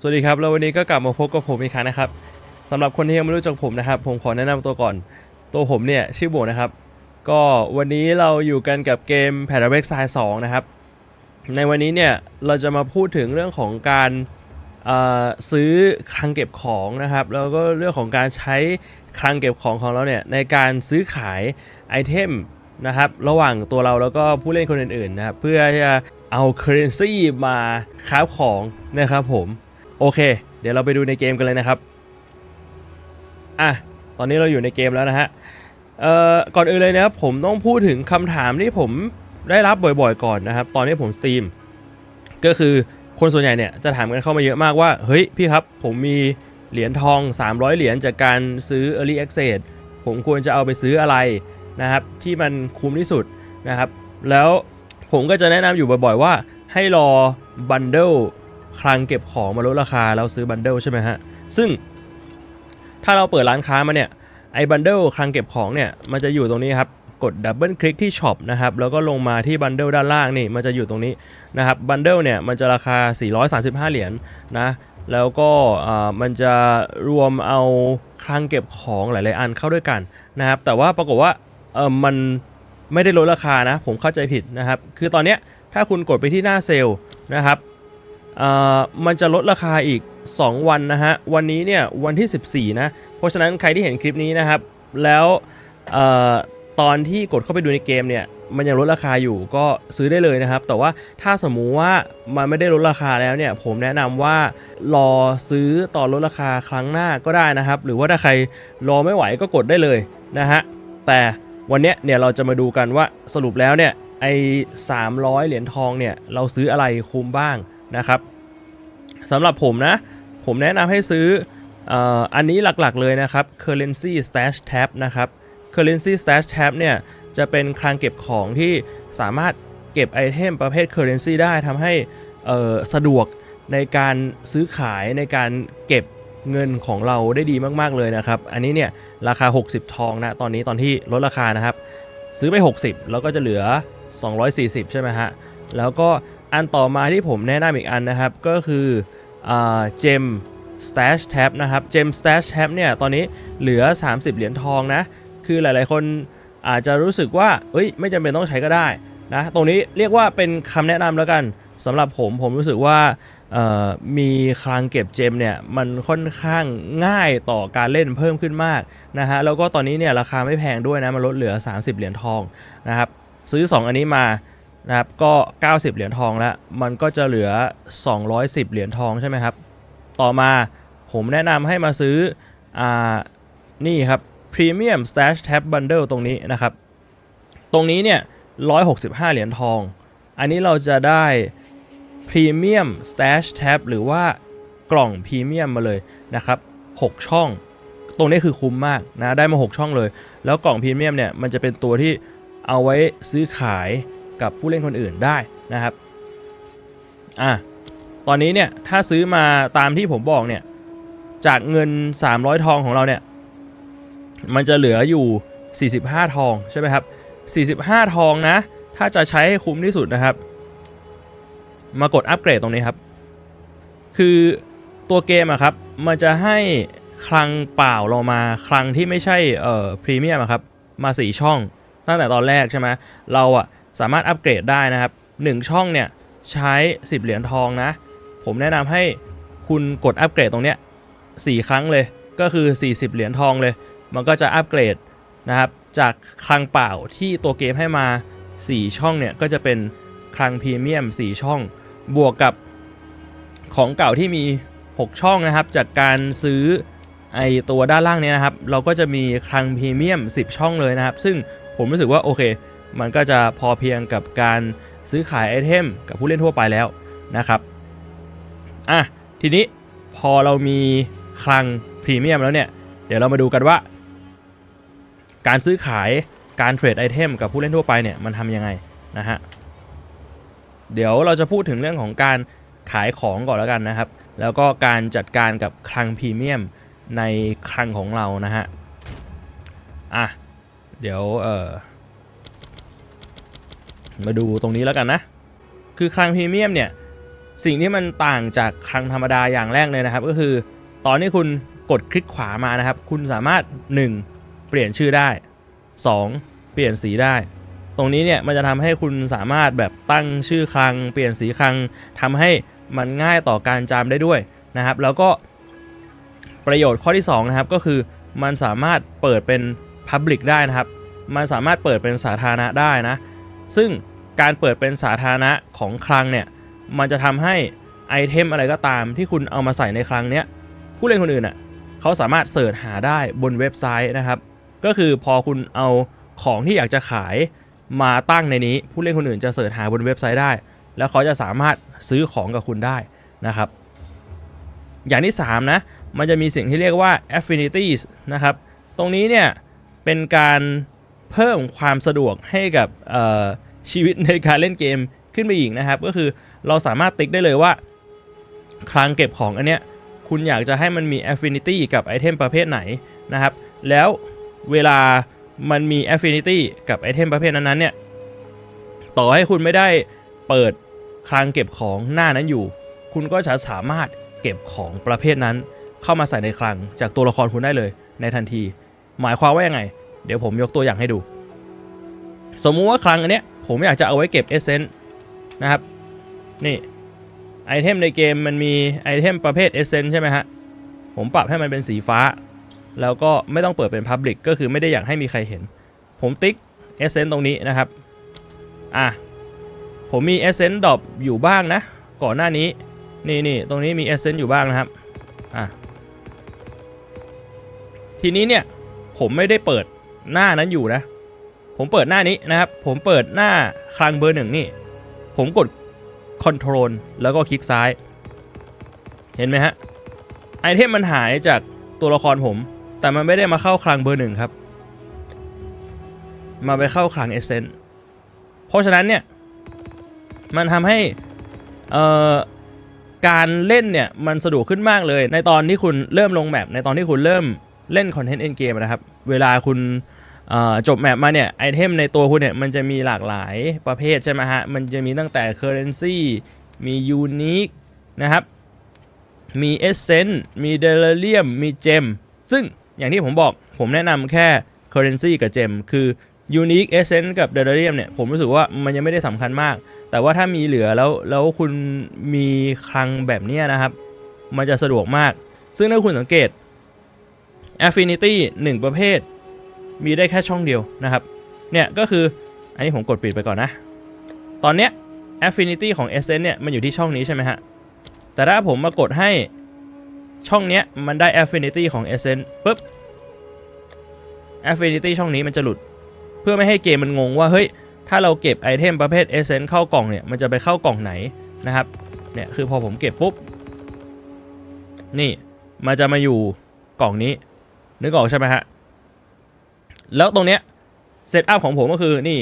สวัสดีครับ แล้ววันนี้ก็กลับมาพบกับผมอีกครั้งนะครับสำหรับคนที่ยังไม่รู้จักผมนะครับ ผมขอแนะนำตัวก่อน ตัวผมเนี่ยชื่อโบนะครับ ก็วันนี้เราอยู่กันกับเกม p a r a b e x s i 2นะครับ ในวันนี้เนี่ยเราจะมาพูดถึงเรื่องของการซื้อคลังเก็บของนะครับ แล้วก็เรื่องของการใช้คลังเก็บของของเราเนี่ยในการซื้อขายไอเทมนะครับระหว่างตัวเราแล้วก็ผู้เล่นคนอื่นๆนะครับเพื่อจะเอา currency มาค้าของนะครับผม โอเค เดี๋ยวเราไปดูในเกมกันเลยนะครับ อะ ตอนนี้เราอยู่ในเกมแล้วนะฮะ เอ่อ ก่อนอื่นเลยนะครับ ผมต้องพูดถึงคำถามที่ผมได้รับบ่อยๆ ก่อนนะครับ ตอนที่ผมสตรีม ก็คือคนส่วนใหญ่เนี่ยจะถามกันเข้ามาเยอะมากว่า เฮ้ยพี่ครับ ผมมีเหรียญทอง 300 เหรียญจากการซื้อ Early Access ผมควรจะเอาไปซื้ออะไรนะครับ ที่มันคุ้มที่สุดนะครับ แล้วผมก็จะแนะนำอยู่บ่อยๆว่าให้รอบันเดิล คลังเก็บของมาลดราคาแล้วซื้อบันเดิลใช่ไหมฮะ ซึ่งถ้าเราเปิดร้านค้ามาเนี่ยไอ้บันเดิลคลังเก็บของเนี่ยมันจะอยู่ตรงนี้ครับกดดับเบิลคลิกที่ช็อปนะครับแล้วก็ลงมาที่บันเดิลด้านล่างนี่มันจะอยู่ตรงนี้นะครับบันเดิลเนี่ยมันจะราคา 435 เหรียญนะแล้วก็อ่ามันจะรวมเอาคลังเก็บของหลาย ๆ อันเข้าด้วยกันนะครับแต่ว่าปรากฏว่าเออมันไม่ได้ลดราคานะผมเข้าใจผิดนะครับคือตอนเนี้ยถ้าคุณกดไปที่หน้าเซลล์นะครับ มันจะลดราคาอีก 2 วันนะฮะ วันนี้เนี่ยวันที่ 14 นะ เพราะฉะนั้นใครที่เห็นคลิปนี้นะครับ แล้วอตอนที่กดเข้าไปดูในเกมเนี่ยมันยังลดราคาอยู่ก็ซื้อได้เลยนะครับ แต่ว่าถ้าสมมุติว่ามันไม่ได้ลดราคาแล้วเนี่ย ผมแนะนำว่ารอซื้อตอนลดราคาครั้งหน้าก็ได้นะครับ หรือว่าถ้าใครรอไม่ไหวก็กดได้เลยนะฮะแต่วันนี้เนี่ยเราจะมาดูกันว่าสรุปแล้วเนี่ยไอ้300 เหรียญทองเนี่ยเราซื้ออะไรคุ้มบ้าง นะครับสำหรับผมนะ ผมแนะนำให้ซื้ออันนี้หลักๆเลยนะครับ currency stash tab นะครับ currency stash tab เนี่ยจะเป็นคลังเก็บของที่สามารถเก็บไอเทมประเภท currency ได้ทำให้สะดวกในการซื้อขายในการเก็บเงินของเราได้ดีมากๆเลยนะครับ อันนี้เนี่ยราคา 60 ทองนะ ตอนนี้ตอนที่ลดราคานะครับ ซื้อไป 60 แล้วก็จะเหลือ 240 ใช่ไหมฮะ แล้วก็ อันต่อมาที่ผมแนะนำอีกอันนะครับ ก็คือเจม stash tab นะครับเจม stash tab เนี่ย ตอนนี้เหลือ 30 เหรียญทองนะ คือหลายๆ คนอาจจะรู้สึกว่า เอ้ย ไม่จำเป็นต้องใช้ก็ได้นะ ตรงนี้เรียกว่าเป็นคำแนะนำแล้วกันสำหรับผม ผมรู้สึกว่ามีคลังเก็บเจมเนี่ย มันค่อนข้างง่ายต่อการเล่นเพิ่มขึ้นมากนะฮะ แล้วก็ตอนนี้เนี่ย ราคาไม่แพงด้วยนะ มันลดเหลือ 30 เหรียญทองนะครับ ซื้อ 2 อันนี้มา นะครับก็ 90 เหรียญทองแล้ว มันก็จะเหลือ 210 เหรียญทองใช่ไหมครับ ต่อมาผมแนะนำให้มาซื้ออ่านี่ครับ Premium Stash Tab Bundle ตรงนี้นะครับ ตรงนี้เนี่ย 165 เหรียญทอง อันนี้เราจะได้ Premium Stash Tab หรือว่ากล่องพรีเมียมมาเลยนะครับ 6 ช่อง ตรงนี้คือคุ้มมากนะ ได้มา 6 ช่องเลย แล้วกล่องพรีเมียมเนี่ย มันจะเป็นตัวที่เอาไว้ซื้อขาย กับผู้เล่นคนอื่นได้นะครับอะตอนนี้เนี่ยถ้าซื้อมาตามที่ผมบอกเนี่ยจากเงิน 300 ทองของเราเนี่ยมันจะเหลืออยู่ 45 ทองใช่ไหมครับ 45 ทองนะ ถ้าจะใช้ให้คุ้มที่สุดนะครับ มากดอัปเกรดตรงนี้ครับ คือตัวเกมอะครับ มันจะให้คลังเปล่าเรามาคลังที่ไม่ใช่เอ่อพรีเมียมครับ มา 4 ช่องตั้งแต่ตอนแรกใช่ไหมเราอะ สามารถอัปเกรดได้นะครับ 1 ช่องเนี่ยใช้ 10 เหรียญทองนะ ผมแนะนำให้คุณกดอัปเกรดตรงเนี้ย4ครั้งเลยก็คือ 40 เหรียญทองเลย มันก็จะอัปเกรดนะครับจากคลังเปล่าที่ตัวเกมให้มา 4 ช่องเนี่ยก็จะเป็นคลังพรีเมียม 4 ช่อง บวกกับของเก่าที่มี 6 ช่องนะครับ จากการซื้อไอตัวด้านล่างเนี้นะครับ เราก็จะมีคลังพรีเมียม 10 ช่องเลยนะครับ ซึ่งผมรู้สึกว่าโอเค มันก็จะพอเพียงกับการซื้อขายไอเทมกับผู้เล่นทั่วไปแล้วนะครับอะทีนี้พอเรามีคลังพรีเมียมแล้วเนี่ย เดี๋ยวเรามาดูกันว่า การซื้อขายการเทรดไอเทมกับผู้เล่นทั่วไปเนี่ยมันทำยังไงนะฮะเดี๋ยวเราจะพูดถึงเรื่องของการขายของก่อนแล้วกันนะครับ แล้วก็การจัดการกับคลังพรีเมียมในคลังของเรานะฮะอะเดี๋ยวเออ มาดูตรงนี้แล้วกันนะ คือคลังพรีเมียมเนี่ยสิ่งที่มันต่างจากคลังธรรมดาอย่างแรกเลยนะครับ ก็คือ ตอนที่คุณกดคลิกขวามานะครับ คุณสามารถ 1. เปลี่ยนชื่อได้ 2. เปลี่ยนสีได้ ตรงนี้เนี่ยมันจะทำให้คุณสามารถแบบตั้งชื่อคลัง เปลี่ยนสีคลังทำให้มันง่ายต่อการจำได้ด้วยนะครับ แล้วก็ประโยชน์ข้อที่2นะครับก็คือมันสามารถเปิดเป็น Public ได้นะครับ มันสามารถเปิดเป็นสาธารณะได้นะ ซึ่งการเปิดเป็นสาธารณะของคลังเนี่ยมันจะทำให้ไอเทมอะไรก็ตามที่คุณเอามาใส่ในคลังเนี้ยผู้เล่นคนอื่นอะเขาสามารถเสิร์ชหาได้บนเว็บไซต์นะครับ ก็คือพอคุณเอาของที่อยากจะขายมาตั้งในนี้ ผู้เล่นคนอื่นจะเสิร์ชหาบนเว็บไซต์ได้ แล้วเขาจะสามารถซื้อของกับคุณได้นะครับ อย่างที่ 3 นะ มันจะมีสิ่งที่เรียกว่า affinities นะครับ ตรงนี้เนี่ยเป็นการ เพิ่มความสะดวกให้กับชีวิตในการเล่นเกมขึ้นไปอีกนะครับ ก็คือเราสามารถติ๊กได้เลยว่า คลังเก็บของอันเนี้ยคุณอยากจะให้มันมี affinity กับไอเทมประเภทไหนนะครับ แล้วเวลามันมี affinity กับไอเทมประเภทนั้นๆเนี่ยต่อให้คุณไม่ได้เปิดคลังเก็บของหน้านั้นอยู่ คุณก็จะสามารถเก็บของประเภทนั้น เข้ามาใส่ในคลังจากตัวละครคุณได้เลยในทันที หมายความว่ายังไง เดี๋ยวผมยกตัวอย่างให้ดู สมมุติว่าคลังอันเนี้ยผมอยากจะเอาไว้เก็บเอเซนต์นะครับ นี่ไอเทมในเกมมันมีไอเทมประเภทเอเซนต์ใช่ไหมฮะ ผมปรับให้มันเป็นสีฟ้า แล้วก็ไม่ต้องเปิดเป็น Public ก็คือไม่ได้อยากให้มีใครเห็น ผมติ๊กเอเซนต์ตรงนี้นะครับ อะ ผมมีเอเซนต์ดรอปอยู่บ้างนะ ก่อนหน้านี้ นี่นี่ตรงนี้มีเอเซนต์อยู่บ้างนะครับ อะ ทีนี้เนี่ย ผมไม่ได้เปิด หน้านั้นอยู่นะ ผมเปิดหน้านี้นะครับ ผมเปิดหน้าคลังเบอร์หนึ่งนี่ ผมกด Ctrl แล้วก็คลิกซ้าย เห็นไหมฮะ ไอเทมมันหายจากตัวละครผม แต่มันไม่ได้มาเข้าคลังเบอร์หนึ่งครับ มาไปเข้าคลังเอเซนเพราะฉะนั้นเนี่ย มันทำให้การเล่นเนี่ยมันสะดวกขึ้นมากเลย ในตอนที่คุณเริ่มลงแมปในตอนที่คุณเริ่มเล่นคอนเทนต์เอ็นเกมนะครับ เวลาคุณ จบแมปมาเนี่ยไอเทมในตัวคุณเนี่ยมันจะมีหลากหลายประเภทใช่ไหมฮะ มันจะมีตั้งแต่ Currency มี Unique นะครับ มี Essence มี d e l i u m มี Gem ซึ่งอย่างที่ผมบอกผมแนะนำแค่ Currency กับ Gem คือ Unique Essence กับ d e l i u m เนี่ยผมรู้สึกว่ามันยังไม่ได้สำคัญมาก แต่ว่าถ้ามีเหลือแล้วแล้วคุณมีคลังแบบเนี้ยนะครับ มันจะสะดวกมาก ซึ่งถ้าคุณสังเกต Affinity 1 ประเภท มีได้แค่ช่องเดียวนะครับ เนี่ยก็คืออันนี้ผมกดปิดไปก่อนนะ ตอนเนี้ย Affinity ของ Essence เนี่ยมันอยู่ที่ช่องนี้ใช่ไหมฮะ แต่ถ้าผมมากดให้ช่องเนี้ยมันได้ Affinity ของ Essence ปุ๊บ Affinity ช่องนี้มันจะหลุด เพื่อไม่ให้เกมมันงงว่าเฮ้ยถ้าเราเก็บไอเทมประเภท Essence เข้ากล่องเนี่ยมันจะไปเข้ากล่องไหนนะครับเนี่ยคือพอผมเก็บปุ๊บ นี่มันจะมาอยู่กล่องนี้นึกออกใช่ไหมฮะ แล้วตรงเนี้ยเซตอัพของผมก็คือนี่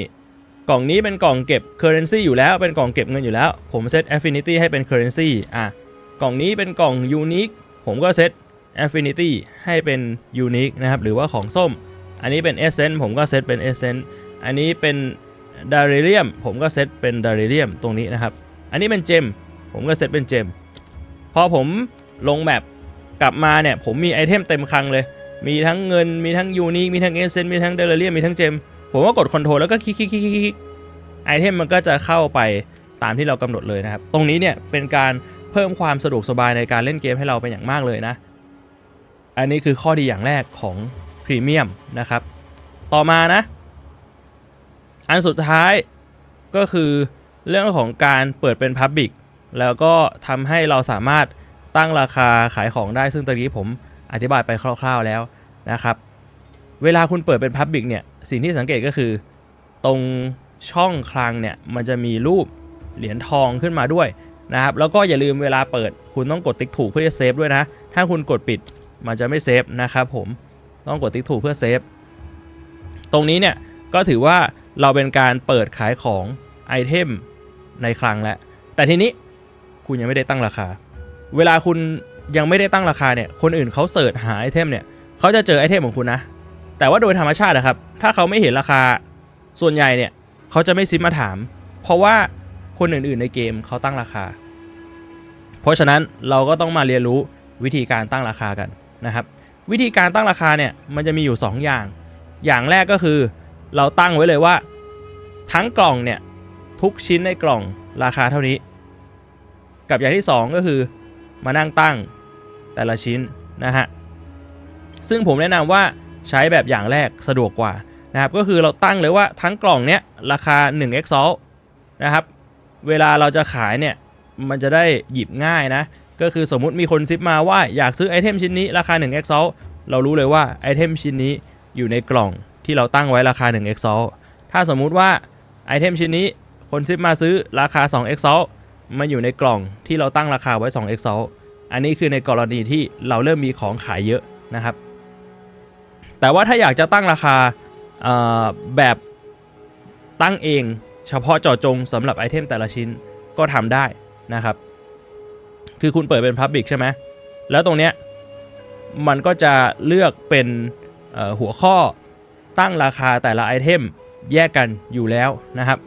กล่องนี้เป็นกล่องเก็บ Currency อยู่แล้วเป็นกล่องเก็บเงินอยู่แล้ว ผมเซต Affinity ให้เป็น Currency อะกล่องนี้เป็นกล่อง Unique ผมก็เซต Affinity ให้เป็น Unique นะครับ หรือว่าของส้ม อันนี้เป็น Essence ผมก็เซตเป็น Essence อันนี้เป็น d a r i l i u m ผมก็เซตเป็น d a r i l i u m ตรงนี้นะครับ อันนี้เป็น Gem ผมก็เซตเป็น Gem พอผมลงแมปกลับมาเนี่ยผมมีไอเทมเต็มคลังเลย มีทั้งเงินมีทั้ง Unique มีทั้ง Essence มีทั้ง d a r i l i u m มีทั้ง Gem ผมก็กด Ctrl แล้วก็คลิกคลิกคลิกคลิกไอเทมมันก็จะเข้าไปตามที่เรากำหนดเลยนะครับ ตรงนี้เนี่ยเป็นการเพิ่มความสะดวกสบายในการเล่นเกมให้เราเป็นอย่างมากเลยนะ อันนี้คือข้อดีอย่างแรกของพรีเมียมนะครับ ต่อมานะ อันสุดท้ายก็คือเรื่องของการเปิดเป็น Public แล้วก็ทำให้เราสามารถตั้งราคาขายของได้ซึ่งตอนนี้ผมอธิบายไปคร่าว ๆแล้ว นะครับเวลาคุณเปิดเป็น Public เนี่ยสิ่งที่สังเกตก็คือ ตรงช่องคลังเนี่ยมันจะมีรูปเหรียญทองขึ้นมาด้วยนะครับแล้วก็อย่าลืมเวลาเปิดคุณต้องกดติ๊กถูกเพื่อจะเซฟด้วยนะ ถ้าคุณกดปิดมันจะไม่เซฟนะครับผมต้องกดติ๊กถูกเพื่อเซฟตรงนี้เนี่ยก็ถือว่าเราเป็นการเปิดขายของไอเทมในคลังแล้วแต่ทีนี้คุณยังไม่ได้ตั้งราคา เวลาคุณยังไม่ได้ตั้งราคาเนี่ยคนอื่นเขาเสิร์ชหาไอเทมเนี่ย เขาจะเจอไอเทมของคุณนะ แต่ว่าโดยธรรมชาตินะครับ ถ้าเขาไม่เห็นราคาส่วนใหญ่เนี่ยเขาจะไม่ซิปมาถาม เพราะว่าคนอื่นๆในเกมเขาตั้งราคา เพราะฉะนั้นเราก็ต้องมาเรียนรู้วิธีการตั้งราคากันนะครับ วิธีการตั้งราคาเนี่ยมันจะมีอยู่ 2 อย่าง อย่างแรกก็คือ เราตั้งไว้เลยว่า ทั้งกล่องเนี่ยทุกชิ้นในกล่องราคาเท่านี้ กับอย่างที่ 2 ก็คือมานั่งตั้งแต่ละชิ้นนะฮะ ซึ่งผมแนะนำว่าใช้แบบอย่างแรกสะดวกกว่านะครับก็คือเราตั้งเลยว่าทั้งกล่องเนี้ยราคา 1 x นะครับเวลาเราจะขายเนี่ยมันจะได้หยิบง่ายนะ ก็คือสมมุติมีคนซิปมาว่าอยากซื้อไอเทมชิ้นนี้ราคา 1 x เรารู้เลยว่าไอเทมชิ้นนี้อยู่ในกล่องที่เราตั้งไว้ราคา 1 x ถ้าสมมุติว่าไอเทมชิ้นนี้คนซิปมาซื้อราคา 2 x มาอยู่ในกล่องที่เราตั้งราคาไว้ 2 x อันนี้คือในกรณีที่เราเริ่มมีของขายเยอะนะครับ แต่ว่าถ้าอยากจะตั้งราคาแบบตั้งเองเฉพาะเจาะจงสำหรับไอเทมแต่ละชิ้นก็ทำได้นะครับ คือคุณเปิดเป็น Public ใช่ไหมแล้วตรงเนี้ยมันก็จะเลือกเป็นหัวข้อตั้งราคาแต่ละไอเทมแยกกันอยู่แล้วนะครับ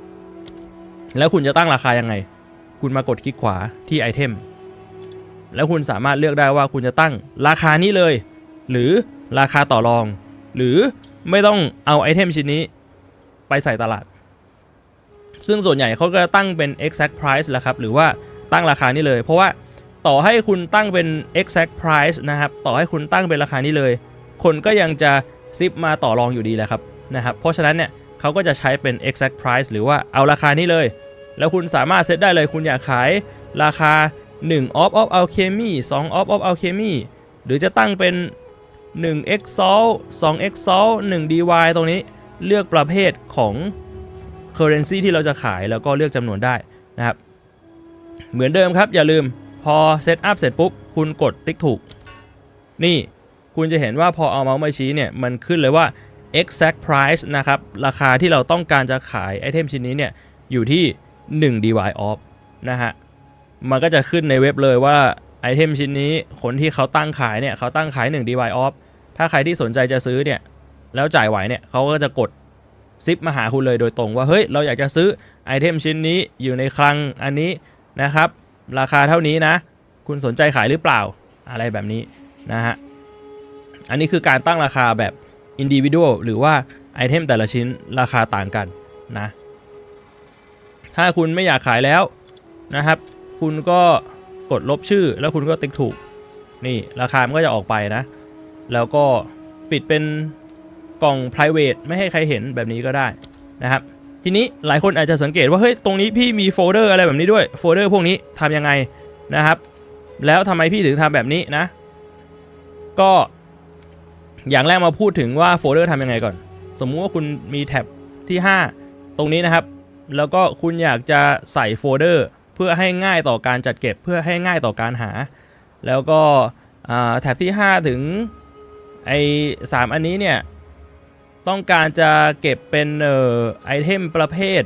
แล้วคุณจะตั้งราคายังไง คุณมากดคลิกขวาที่ไอเทม แล้วคุณสามารถเลือกได้ว่าคุณจะตั้งราคานี้เลย หรือราคาต่อรอง หรือไม่ต้องเอาไอเทมชิ้นนี้ไปใส่ตลาด ซึ่งส่วนใหญ่เขาก็จะตั้งเป็น exact price แหละครับ หรือว่าตั้งราคานี้เลย เพราะว่าต่อให้คุณตั้งเป็น exact price นะครับ ต่อให้คุณตั้งเป็นราคานี้เลย คนก็ยังจะซิปมาต่อรองอยู่ดีแหละครับนะครับ เพราะฉะนั้นเนี่ยเขาก็จะใช้เป็น exact price หรือว่าเอาราคานี้เลย แล้วคุณสามารถเซตได้เลย คุณอยากขายราคา1 off of alchemy 2 off of alchemy หรือจะตั้งเป็น 1 x salt 2 x salt 1 dy ตรงนี้เลือกประเภทของ currency ที่เราจะขายแล้วก็เลือกจำนวนได้นะครับ เหมือนเดิมครับอย่าลืมพอเซตอัพเสร็จปุ๊บ คุณกดติ๊กถูก นี่คุณจะเห็นว่าพอเอาเมาส์มาชี้เนี่ยมันขึ้นเลยว่า exact price นะครับ ราคาที่เราต้องการจะขายไอเทมชิ้นนี้เนี่ยอยู่ที่ 1 dy off นะฮะ มันก็จะขึ้นในเว็บเลยว่าไอเทมชิ้นนี้คนที่เขาตั้งขายเนี่ยเขาตั้งขาย 1 dy off ถ้าใครที่สนใจจะซื้อเนี่ยแล้วจ่ายไหวเนี่ยเขาก็จะกดซิปมาหาคุณเลยโดยตรงว่าเฮ้ยเราอยากจะซื้อไอเทมชิ้นนี้อยู่ในคลังอันนี้นะครับ ราคาเท่านี้นะ คุณสนใจขายหรือเปล่าอะไรแบบนี้นะฮะอันนี้คือการตั้งราคาแบบ individual หรือว่าไอเทมแต่ละชิ้นราคาต่างกันนะ ถ้าคุณไม่อยากขายแล้วนะครับ คุณก็กดลบชื่อแล้วคุณก็ติ๊กถูก นี่ราคามันก็จะออกไปนะ แล้วก็ปิดเป็นกล่อง private ไม่ให้ใครเห็นแบบนี้ก็ได้นะครับ ทีนี้หลายคนอาจจะสังเกตว่าเฮ้ยตรงนี้พี่มีโฟลเดอร์อะไรแบบนี้ด้วยโฟลเดอร์พวกนี้ทำยังไงนะครับ แล้วทำไมพี่ถึงทำแบบนี้นะ ก็อย่างแรกมาพูดถึงว่าโฟลเดอร์ทำยังไงก่อน สมมุติว่าคุณมีแท็บที่ 5 ตรงนี้นะครับ แล้วก็คุณอยากจะใส่โฟลเดอร์เพื่อให้ง่ายต่อการจัดเก็บเพื่อให้ง่ายต่อการหา แล้วก็แท็บที่ 5 ถึง ไอ้สามอันนี้เนี่ย ต้องการจะเก็บเป็นเอ่อไอเทมประเภท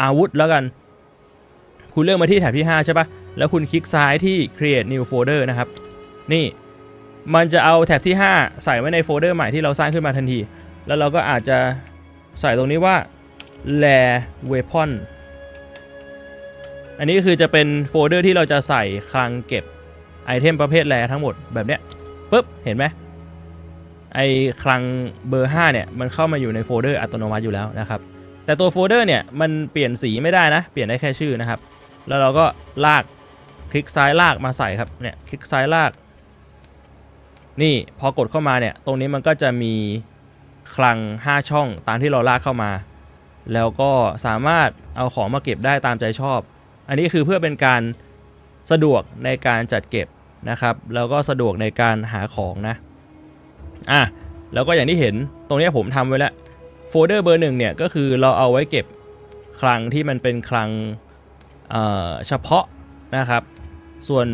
อาวุธแล้วกัน คุณเลือกมาที่แท็บที่ 5 ใช่ปะแล้วคุณคลิกซ้ายที่ create new folder นะครับ นี่มันจะเอาแท็บที่ 5 ใส่ไว้ในโฟลเดอร์ใหม่ที่เราสร้างขึ้นมาทันที แล้วเราก็อาจจะใส่ตรงนี้ว่า l a r weapon อันนี้คือจะเป็นโฟลเดอร์ที่เราจะใส่คลังเก็บไอเทมประเภทแรทั้งหมดแบบเนี้ยปุ๊บ เห็นไหม ไอคลังเบอร์5เนี่ยมันเข้ามาอยู่ในโฟลเดอร์อัตโนมัติอยู่แล้วนะครับแต่ตัวโฟลเดอร์เนี่ยมันเปลี่ยนสีไม่ได้นะ เปลี่ยนได้แค่ชื่อนะครับ แล้วเราก็ลากคลิกซ้ายลากมาใส่ครับเนี่ยคลิกซ้ายลาก นี่พอกดเข้ามาเนี่ยตรงนี้มันก็จะมีคลัง 5 ช่องตามที่เราลากเข้ามา แล้วก็สามารถเอาของมาเก็บได้ตามใจชอบ อันนี้คือเพื่อเป็นการสะดวกในการจัดเก็บนะครับ แล้วก็สะดวกในการหาของนะ อะแล้วก็อย่างที่เห็นตรงนี้ผมทำไว้แล้วโฟลเดอร์เบอร์หนึ่งเนี่ยก็คือเราเอาไว้เก็บคลังที่มันเป็นคลังเเฉพาะนะครับ ส่วน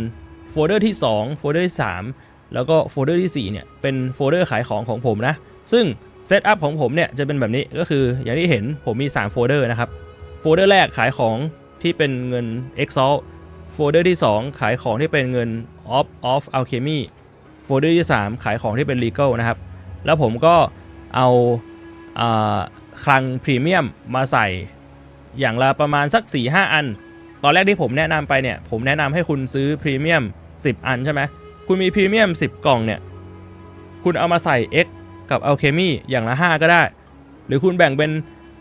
โฟลเดอร์ที่2โฟลเดอร์ที่3แล้วก็โฟลเดอร์ที่4เนี่ยเป็นโฟลเดอร์ขายของของผมนะ ซึ่งเซตอัพของผมเนี่ยจะเป็นแบบนี้ก็คืออย่างที่เห็นผมมี 3 โฟลเดอร์นะครับ โฟลเดอร์แรกขายของที่เป็นเงิน e x a l โฟลเดอร์ที่ 2 ขายของที่เป็นเงิน Off of Alchemy ลเดอร์ที่3ขายของที่เป็น Legal นะครับ แล้วผมก็เอาคลังพรีเมียมมาใส่อย่างละประมาณสัก 4-5 อัน ตอนแรกที่ผมแนะนำไปเนี่ย ผมแนะนำให้คุณซื้อพรีเมียม10 อันใช่ไหมคุณมีพรีเมียม10 กล่องเนี่ย คุณเอามาใส่ X กับ Alchemy อย่างละ 5 ก็ได้ หรือคุณแบ่งเป็น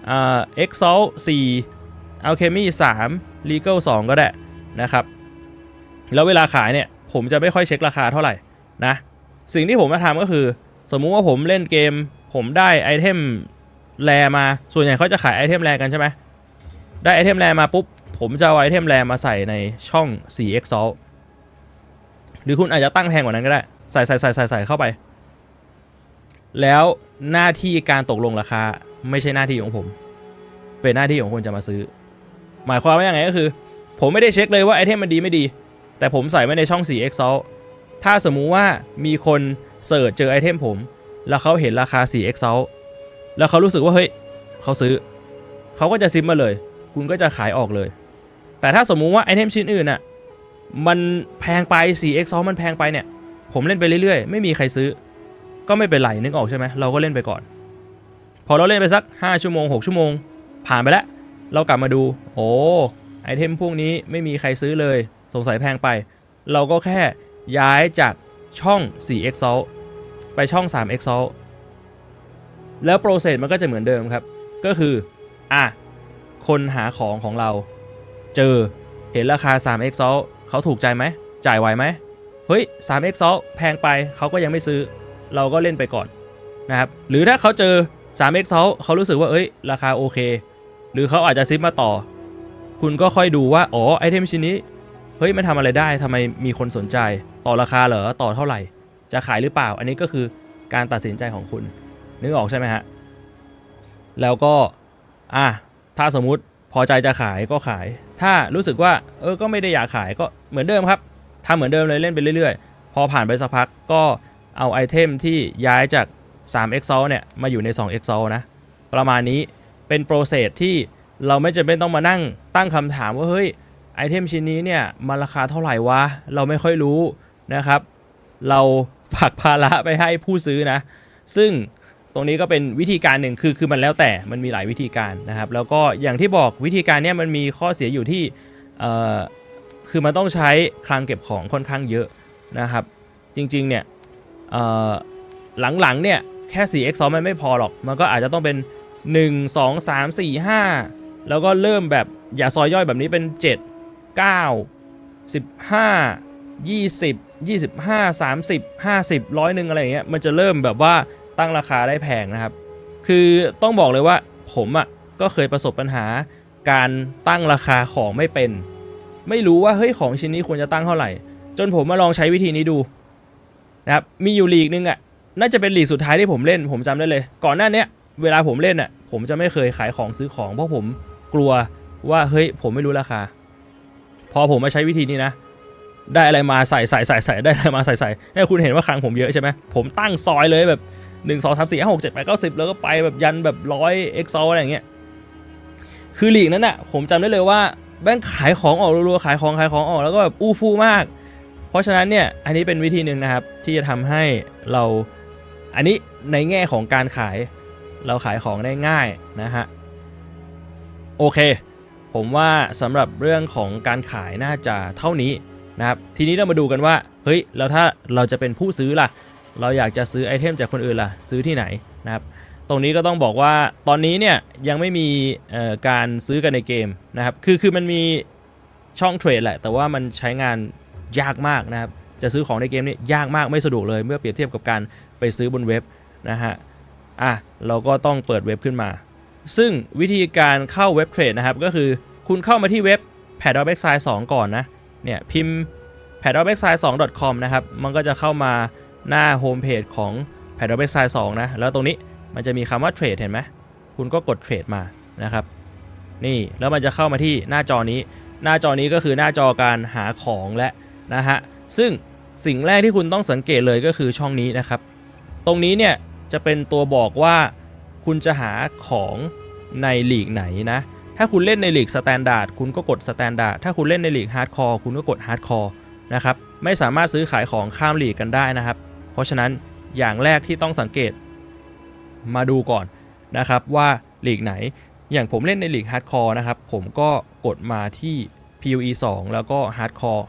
อ่า X Salt 4 Alchemy 3 Legal 2 ก็ได้นะครับ แล้วเวลาขายเนี่ย ผมจะไม่ค่อยเช็คราคาเท่าไหร่ นะสิ่งที่ผมมาทำก็คือ สมมุติว่าผมเล่นเกม ผมได้ไอเทมแรมาส่วนใหญ่เขาจะขายไอเทมแรกันใช่ไหมได้ไอเทมแรมาปุ๊บผมจะเอาไอเทมแรมาใส่ในช่อง 4x salt หรือคุณอาจจะตั้งแพงกว่านั้นก็ได้ ใส่ใส่ใส่ใส่ใส่เข้าไป แล้วหน้าที่การตกลงราคาไม่ใช่หน้าที่ของผม เป็นหน้าที่ของคนจะมาซื้อ หมายความว่าอย่างไงก็คือ ผมไม่ได้เช็คเลยว่าไอเทมมันดีไม่ดี แต่ผมใส่ไว้ในช่อง 4x salt ถ้าสมมุติว่ามีคนเสิร์ชเจอไอเทมผม แล้วเขาเห็นราคา 4x salt แล้วเขารู้สึกว่าเฮ้ยเขาซื้อ เขาก็จะซิมมาเลย คุณก็จะขายออกเลย แต่ถ้าสมมุติว่าไอเทมชิ้นอื่นน่ะมันแพงไป 4x ซอมันแพงไปเนี่ย ผมเล่นไปเรื่อยๆ ไม่มีใครซื้อ ก็ไม่เป็นไรนึกออกใช่ไหมเราก็เล่นไปก่อน พอเราเล่นไปสัก 5 ชั่วโมง 6 ชั่วโมง ผ่านไปแล้ว เรากลับมาดู โอ้ไอเทมพวกนี้ไม่มีใครซื้อเลย สงสัยแพงไป เราก็แค่ ย้ายจากช่อง 4x ซอไปช่อง 3x ซอแล้วโปรเซสมันก็จะเหมือนเดิมครับ ก็คือ อะ คนหาของของเรา เจอเห็นราคา 3x s a l เขาถูกใจไหม จ่ายไหวไหม เฮ้ย 3x s a l แพงไปเขาก็ยังไม่ซื้อ เราก็เล่นไปก่อนนะครับ หรือถ้าเขาเจอ 3x s a l เขารู้สึกว่า เอ้ย ราคาโอเค หรือเขาอาจจะซิปมาต่อ คุณก็ค่อยดูว่า อ๋อ ไอเทมชิ้นนี้ เฮ้ย มันทำอะไรได้ทำไมมีคนสนใจ ต่อราคาเหรอต่อเท่าไหร่ จะขายหรือเปล่า อันนี้ก็คือการตัดสินใจของคุณ นึกออกใช่ไหมฮะ แล้วก็อะถ้าสมมุติพอใจจะขายก็ขาย ถ้ารู้สึกว่าเออก็ไม่ได้อยากขายก็เหมือนเดิมครับทำเหมือนเดิมเลยเล่นไปเรื่อยๆ พอผ่านไปสักพักก็เอาไอเทมที่ย้ายจาก 3x a l เนี่ยมาอยู่ใน 2x a l นะ ประมาณนี้เป็นโปรเซสที่เราไม่จำเป็นต้องมานั่งตั้งคำถามว่าเฮ้ยไอเทมชิ้นนี้เนี่ยมันราคาเท่าไหร่วะ เราไม่ค่อยรู้ นะครับ เราผลักภาระไปให้ผู้ซื้อนะ ซึ่งตรงนี้ก็เป็นวิธีการหนึ่งคือคือมันแล้วแต่มันมีหลายวิธีการนะครับ แล้วก็อย่างที่บอกวิธีการเนี้ยมันมีข้อเสียอยู่ที่คือมันต้องใช้คลังเก็บของค่อนข้างเยอะนะครับ จริงๆเนี่ยหลังๆเนี่ยแค่ 4x 2 มันไม่พอหรอก มันก็อาจจะต้องเป็น 1 2 3 4 5 แล้วก็เริ่มแบบอย่าซอยย่อยแบบนี้เป็น 7 9 15 20 25 30 50 ร้อยหนึ่งอะไรอย่างเงี้ยมันจะเริ่มแบบว่าตั้งราคาได้แพงนะครับ คือต้องบอกเลยว่าผมอะ่ะก็เคยประสบปัญหาการตั้งราคาของไม่เป็น ไม่รู้ว่าเฮ้ยของชิ้นนี้ควรจะตั้งเท่าไหร่ จนผมมาลองใช้วิธีนี้ดูนะครับมีอยู่ลีกนึงอะ่ะน่าจะเป็นลีกสุดท้ายที่ผมเล่น ผมจำได้เลย ก่อนหน้าเนี้ยเวลาผมเล่นอะ่ะผมจะไม่เคยขายของซื้อของเพราะผมกลัวว่าเฮ้ยผมไม่รู้ราคา พอผมมาใช้วิธีนี้นะ ได้อะไรมาใส่ใส่ใส่ใส่ได้อะไรมาใส่ใส่ให้คุณเห็นว่าคลังผมเยอะใช่ไหมผมตั้งซอยเลยแบบหนึ่งสองสามสี่ห้าหกเจ็ดแปดเก้าสิบแล้วก็ไปแบบยันแบบร้อยเอ็กซ์ซอะไรอย่างเงี้ยคือหลีกนั้นน่ะผมจำได้เลยว่าแม่งขายของออกรัวๆขายของขายของออกแล้วก็แบบอู้ฟู่มาก เพราะฉะนั้นเนี่ยอันนี้เป็นวิธีหนึ่งนะครับที่จะทำให้เราอันนี้ในแง่ของการขายเราขายของได้ง่ายนะฮะโอเค ผมว่าสำหรับเรื่องของการขายน่าจะเท่านี้ นะครับทีนี้เรามาดูกันว่าเฮ้ยแล้วถ้าเราจะเป็นผู้ซื้อล่ะ เราอยากจะซื้อไอเทมจากคนอื่นล่ะซื้อที่ไหนนะครับตรงนี้ก็ต้องบอกว่าตอนนี้เนี่ยยังไม่มีการซื้อกันในเกมนะครับคือคือมันมีช่องเทรดแหละ แต่ว่ามันใช้งานยากมากนะครับจะซื้อของในเกมนี่ยากมากไม่สะดวกเลย เมื่อเปรียบเทียบกับการไปซื้อบนเว็บนะฮะอะเราก็ต้องเปิดเว็บขึ้นมา ซึ่งวิธีการเข้าเว็บเทรดนะครับก็คือคุณเข้ามาที่เว็บ p a d o b e x i 2ก่อนนะ เนี่ยพิมพ์ p a d o b e x i 2 com นะครับ มันก็จะเข้ามาหน้าโฮมเพจของ p a d o b e x i 2นะ แล้วตรงนี้มันจะมีคำว่าเทรดเห็นไหม คุณก็กดเทรดมานะครับ นี่แล้วมันจะเข้ามาที่หน้าจอนี้ หน้าจอนี้ก็คือหน้าจอการหาของและนะฮะ ซึ่งสิ่งแรกที่คุณต้องสังเกตเลยก็คือช่องนี้นะครับ ตรงนี้เนี่ยจะเป็นตัวบอกว่าคุณจะหาของในหลีกไหนนะ ถ้าคุณเล่นในลีกสแตนดาร์ดคุณก็กดสแตนดาร์ดถ้าคุณเล่นในลีกฮาร์ดคอร์คุณก็กดฮาร์ดคอร์นะครับไม่สามารถซื้อขายของข้ามลีกกันได้นะครับ เพราะฉะนั้นอย่างแรกที่ต้องสังเกตมาดูก่อนนะครับว่าลีกไหน อย่างผมเล่นในลีกฮาร์ดคอร์นะครับผมก็กดมาที่ PoE 2 แล้วก็ Hardcore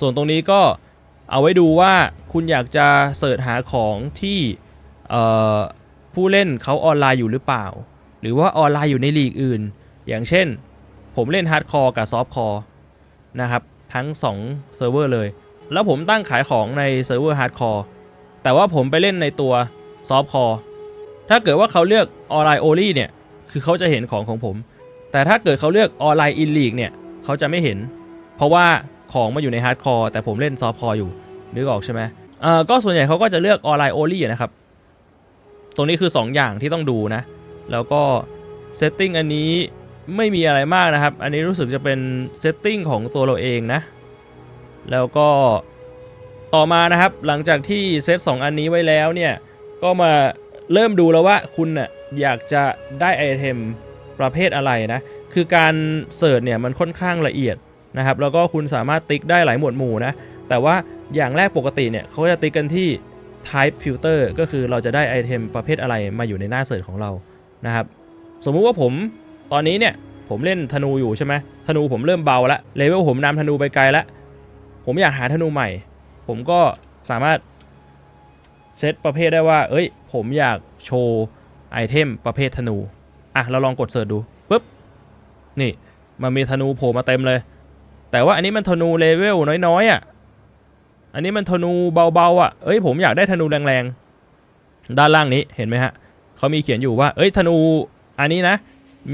ส่วนตรงนี้ก็เอาไว้ดูว่าคุณอยากจะเสิร์ชหาของที่ผู้เล่นเขาออนไลน์อยู่หรือเปล่า หรือว่าออนไลน์อยู่ในลีกอื่น อย่างเช่น ผมเล่น Hardcore กับ Softcore นะครับทั้ง2เซิร์ฟเวอร์เลย แล้วผมตั้งขายของในเซิร์ฟเวอร์ Hardcore แต่ว่าผมไปเล่นในตัว Softcore ถ้าเกิดว่าเขาเลือกออนไลน์โอลี่เนี่ยคือเขาจะเห็นของของผม แต่ถ้าเกิดเขาเลือกออนไลน์อินลีกเนี่ยเขาจะไม่เห็น เพราะว่าของมาอยู่ในฮาร์ดคอร์แต่ผมเล่นซอฟต์คอร์อยู่นึกออกใช่ไหมเออก็ส่วนใหญ่เขาก็จะเลือกออนไลน์โอลี่นะครับ ตรงนี้คือ 2 อย่างที่ต้องดูนะ แล้วก็เซตติ้งอันนี้ ไม่มีอะไรมากนะครับ อันนี้รู้สึกจะเป็นเซตติ้งของตัวเราเองนะ แล้วก็ต่อมานะครับหลังจากที่เซต2อันนี้ไว้แล้วเนี่ย ก็มาเริ่มดูแล้วว่าคุณน่ะอยากจะได้ไอเทมประเภทอะไรนะ คือการเสิร์ชเนี่ยมันค่อนข้างละเอียดนะครับ แล้วก็คุณสามารถติ๊กได้หลายหมวดหมู่นะ แต่ว่าอย่างแรกปกติเนี่ยเขาจะติ๊กกันที่ type filter ก็คือเราจะได้ไอเทมประเภทอะไรมาอยู่ในหน้าเสิร์ชของเรานะครับ สมมุติว่าผม ตอนนี้เนี่ยผมเล่นธนูอยู่ใช่ไหมธนูผมเริ่มเบาแล้วเลเวลผมนำธนูไปไกลแล้วผมอยากหาธนูใหม่ ผมก็สามารถเซตประเภทได้ว่า เอ้ย ผมอยากโชว์ไอเทมประเภทธนู อะ เราลองกดเสิร์ชดูปุ๊บ นี่ มันมีธนูโผล่มาเต็มเลย แต่ว่าอันนี้มันธนูเลเวลน้อยๆอะ อันนี้มันธนูเบาๆอะ เอ้ย ผมอยากได้ธนูแรงๆ ด้านล่างนี้เห็นไหมฮะ เขามีเขียนอยู่ว่า เอ้ย ธนูอันนี้นะ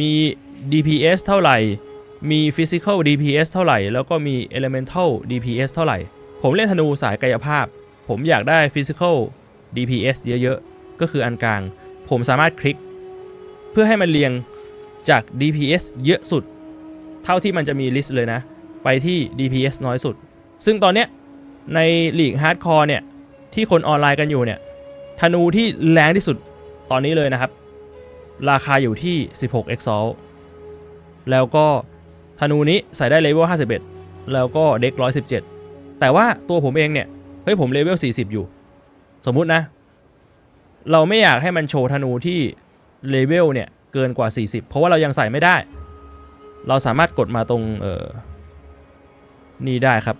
มี DPS เท่าไหร่ มี Physical DPS เท่าไหร่ แล้วก็มี Elemental DPS เท่าไหร่ ผมเล่นธนูสายกายภาพ ผมอยากได้ Physical DPS เยอะๆ ก็คืออันกลาง ผมสามารถคลิก เพื่อให้มันเรียงจาก DPS เยอะสุด เท่าที่มันจะมีลิสต์เลยนะ ไปที่ DPS น้อยสุด ซึ่งตอนเนี้ยในลีกฮาร์ดคอร์เนี่ย ที่คนออนไลน์กันอยู่เนี่ย ธนูที่แรงที่สุดตอนนี้เลยนะครับ ราคาอยู่ที่ 16 e x a l แล้วก็ธนูนี้ใส่ได้เลเวล 51 แล้วก็เด็ก 117 แต่ว่าตัวผมเองเนี่ย เฮ้ย ผมเลเวล 40 อยู่ สมมุตินะ เราไม่อยากให้มันโชว์ธนูที่เลเวลเนี่ย เกินกว่า 40 เพราะว่าเรายังใส่ไม่ได้ เราสามารถกดมาตรงเออนี่ได้ครับ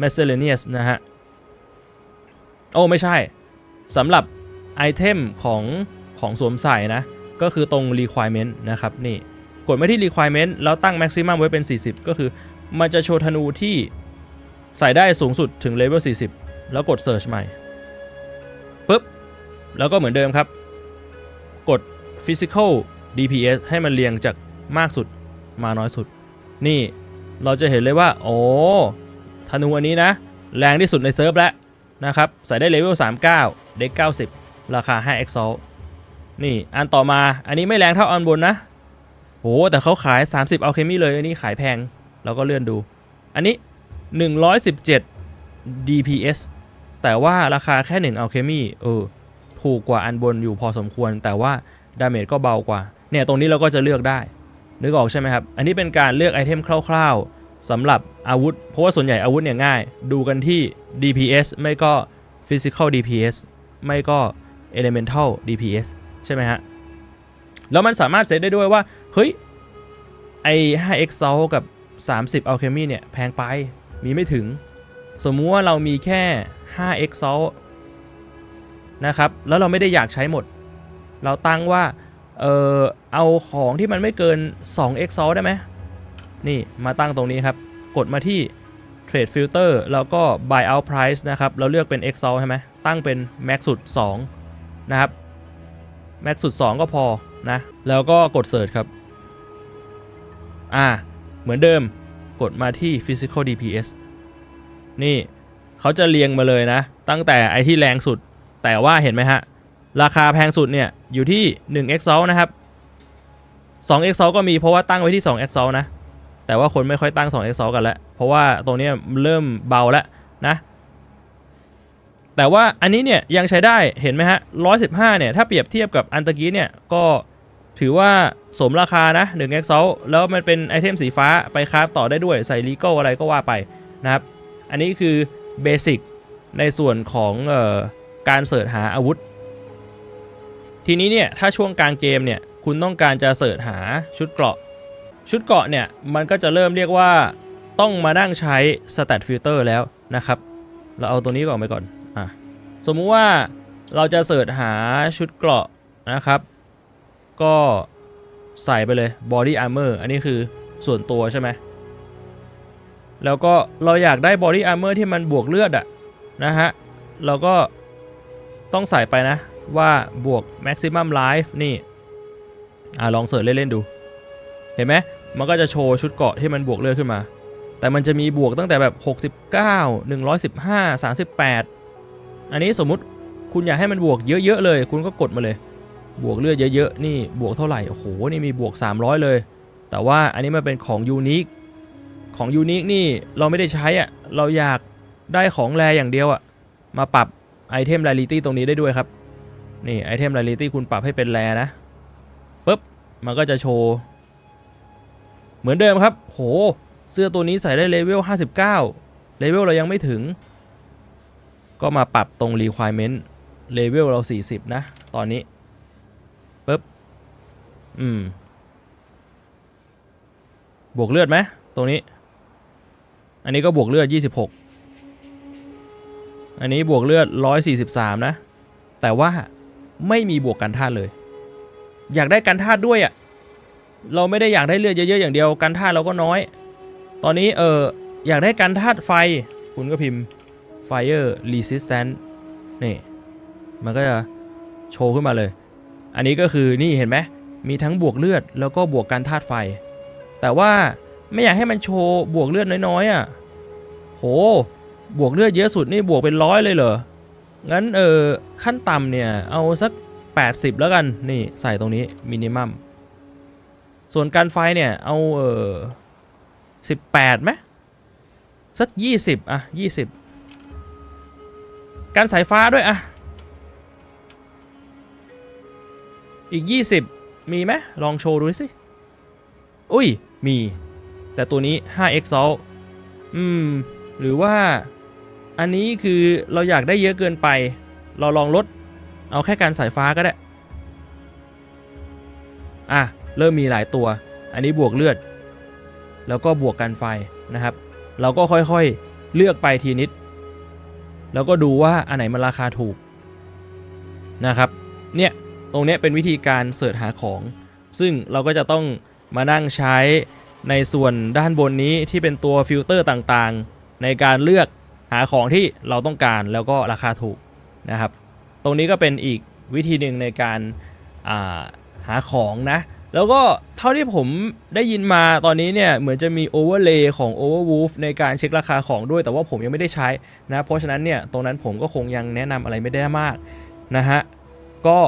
miscellaneous นะฮะ โอ้ ไม่ใช่สำหรับไอเทมของ ของสวมใส่นะ ก็คือตรง requirement นะครับนี่กดไม่ที่ requirement แล้วตั้ง maximum ไว้เป็น 40 ก็คือ มันจะโชว์ธนูที่ใส่ได้สูงสุดถึงเลเวล40 แล้วกด search ใหม่ปุ๊บ แล้วก็เหมือนเดิมครับ กด physical DPS ให้มันเรียงจากมากสุดมาน้อยสุด นี่เราจะเห็นเลยว่า โอ้ธนูอันนี้นะ แรงที่สุดในเซิร์ฟแล้วนะครับ ใส่ได้เลเวล39 เด็ก90 ราคา 5 Exalt นี่ อันต่อมาอันนี้ไม่แรงเท่าอันบนนะโหแต่เขาขาย 30เอาเคมีเลยอันนี้ขายแพงเราก็เลื่อนดู อันนี้ 117 DPS แต่ว่าราคาแค่1เอาเคมีเออถูกกว่าอันบนอยู่พอสมควร แต่ว่าดาเมจก็เบากว่า เนี่ยตรงนี้เราก็จะเลือกได้ นึกออกใช่ไหมครับ อันนี้เป็นการเลือกไอเทมคร่าวๆสำหรับอาวุธ เพราะว่าส่วนใหญ่อาวุธเนี่ยง่าย ดูกันที่ DPS ไม่ก็ Physical DPS ไม่ก็ Elemental DPS ใช่ไหมฮะ แล้วมันสามารถเซตได้ด้วยว่า เฮ้ย ไอ5 Exalt กับ 30 Alchemy เนี่ย แพงไปมีไม่ถึง สมมุติว่าเรามีแค่5 Exalt นะครับ แล้วเราไม่ได้อยากใช้หมด เราตั้งว่า เออเอาของที่มันไม่เกิน2 Exalt ได้ไหมนี่มาตั้งตรงนี้ครับ กดมาที่ Trade Filter แล้วก็ Buy Out Price นะครับ เราเลือกเป็น Exalt ใช่ไหม ตั้งเป็น Max สุด 2 นะครับ Max สุด 2 ก็พอนะ แล้วก็กด Search ครับ อ่า เหมือนเดิมกดมาที่ Physical DPS นี่เขาจะเรียงมาเลยนะ ตั้งแต่ไอที่แรงสุด แต่ว่าเห็นไหมฮะ ราคาแพงสุดเนี่ย อยู่ที่1 x a l นะครับ2 x a l ก็มีเพราะว่าตั้งไว้ที่2 x a l นะ แต่ว่าคนไม่ค่อยตั้ง2 x a l กันแล้ว เพราะว่าตรงเนี้ยเริ่มเบาแล้วนะ แต่ว่าอันนี้เนี่ยยังใช้ได้เห็นไหมฮะ115เนี่ยถ้าเปรียบเทียบกับอันตะกี้เนี่ยก็ถือว่าสมราคานะ1 Exalt แล้วมันเป็นไอเทมสีฟ้าไปคราฟต่อได้ด้วยใส่ลีโก้อะไรก็ว่าไปนะครับ อันนี้คือเบสิกในส่วนของออการเสิร์ชหาอาวุธ ทีนี้เนี่ยถ้าช่วงกลางเกมเนี่ยคุณต้องการจะเสิร์ชหาชุดเกราะ ชุดเกราะเนี่ยมันก็จะเริ่มเรียกว่าต้องมานั่งใช้ stat filter แล้วนะครับ เราเอาตัวนี้ก่อนไปก่อน สมมุติว่าเราจะเสิร์ชหาชุดเกราะนะครับ ก็ใส่ไปเลย body armor อันนี้คือส่วนตัวใช่ไหมแล้วก็เราอยากได้ body armor ที่มันบวกเลือดอะนะฮะ เราก็ต้องใส่ไปนะว่าบวก maximum life นี่ อ่าลองเสิร์ชเล่น ๆ ดู เห็นไหมมันก็จะโชว์ชุดเกราะที่มันบวกเลือดขึ้นมา แต่มันจะมีบวกตั้งแต่แบบ 69 115 38 อันนี้สมมุติคุณอยากให้มันบวกเยอะๆเลย คุณก็กดมาเลย บวกเลือดเยอะๆนี่บวกเท่าไหร่โอ้โหนี่มีบวก 300 เลย แต่ว่าอันนี้มันเป็นของยูนิคของยูนิคนี่เราไม่ได้ใช้อะเราอยากได้ของแรอย่างเดียวอะมาปรับไอเทม r รลิตี้ตรงนี้ได้ด้วยครับ นี่ไอเทม r รลิตี้คุณปรับให้เป็นแรนะปุ๊บมันก็จะโชว์ เหมือนเดิมครับ โห เสื้อตัวนี้ใส่ได้เลเวล 59 เลเวลเรายังไม่ถึง ก็มาปรับตรง requirement เลเวลเรา 40 นะ ตอนนี้ปุ๊บ อืม บวกเลือดไหมตรงนี้ อันนี้ก็บวกเลือด 26 อันนี้บวกเลือด 143 นะ แต่ว่าไม่มีบวกกันธาตุเลย อยากได้กันธาตุด้วยอะ่ะ เราไม่ได้อยากได้เลือดเยอะๆอย่างเดียวกันธาตุเราก็น้อย ตอนนี้เอออยากได้กันธาตุไฟ คุณก็พิมพ์ fire resistant นี่ มันก็จะโชว์ขึ้นมาเลย อันนี้ก็คือนี่เห็นไหมมีทั้งบวกเลือดแล้วก็บวกกันธาตุไฟ แต่ว่าไม่อยากให้มันโชว์บวกเลือดน้อยๆอะ โห บวกเลือดเยอะสุดนี่บวกเป็นร้อยเลยเหรอ งั้นเออขั้นต่ำเนี่ย เอาสัก 80 แล้วกัน นี่ใส่ตรงนี้มินิมัม ส่วนการไฟเนี่ย เอาเออ18ไหมสัก 20 อะ 20 การสายฟ้าด้วยอะอีก 20 มีไหมลองโชว์ดูสิ อุ้ย มี แต่ตัวนี้ 5 exalt อืม หรือว่า อันนี้คือเราอยากได้เยอะเกินไป เราลองลด เอาแค่การสายฟ้าก็ได้ อะ เริ่มมีหลายตัว อันนี้บวกเลือด แล้วก็บวกกันไฟนะครับ เราก็ค่อยๆ เลือกไปทีนิด แล้วก็ดูว่าอันไหนมันราคาถูกนะครับ เนี่ยตรงนี้เป็นวิธีการเสิร์ชหาของ ซึ่งเราก็จะต้องมานั่งใช้ในส่วนด้านบนนี้ที่เป็นตัวฟิลเตอร์ต่างๆ ในการเลือกหาของที่เราต้องการแล้วก็ราคาถูกนะครับ ตรงนี้ก็เป็นอีกวิธีหนึ่งในการาหาของนะ แล้วก็เท่าที่ผมได้ยินมาตอนนี้เนี่ย เหมือนจะมี Overlay ของ Overwolf ในการเช็คราคาของด้วย แต่ว่าผมยังไม่ได้ใช้นะ เพราะฉะนั้นเนี่ย ตรงนั้นผมก็คงยังแนะนำอะไรไม่ได้มากนะฮะ ก็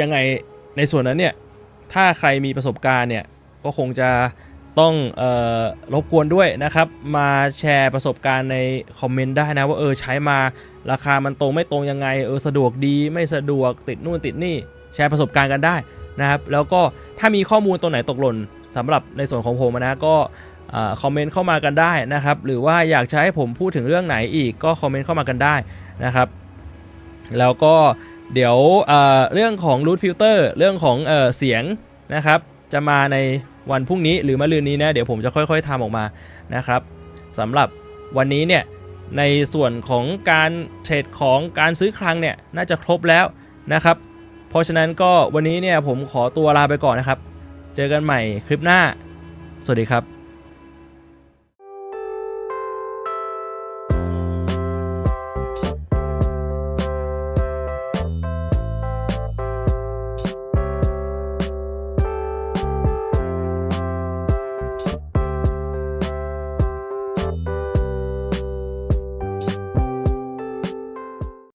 ยังไงในส่วนนั้นเนี่ย ถ้าใครมีประสบการณ์เนี่ย ก็คงจะต้องออรบกวนด้วยนะครับ มาแชร์ประสบการณ์ในคอมเมนต์ได้นะว่าเออใช้มาราคามันตรงไม่ตรงยังไง เออสะดวกดีไม่สะดวกติดนู่นติดนี่แชร์ประสบการณ์กันได้ นะครับ แล้วก็ถ้ามีข้อมูลตรงไหนตกหล่นสำหรับในส่วนของผมนะก็คอมเมนต์เข้ามากันได้นะครับ หรือว่าอยากจะให้ผมพูดถึงเรื่องไหนอีกก็คอมเมนต์เข้ามากันได้นะครับ แล้วก็เดี๋ยวเเรื่องของ root filter เรื่องของเออเสียงนะครับ จะมาในวันพรุ่งนี้หรือมะรืนนี้นะเดี๋ยวผมจะค่อยๆทำออกมานะครับสำหรับวันนี้เนี่ยในส่วนของการเทรดของการซื้อครั้งเนี่ยน่าจะครบแล้วนะครับ เพราะฉะนั้นก็วันนี้เนี่ยผมขอตัวลาไปก่อนนะครับ เจอกันใหม่คลิปหน้า สวัสดีครับ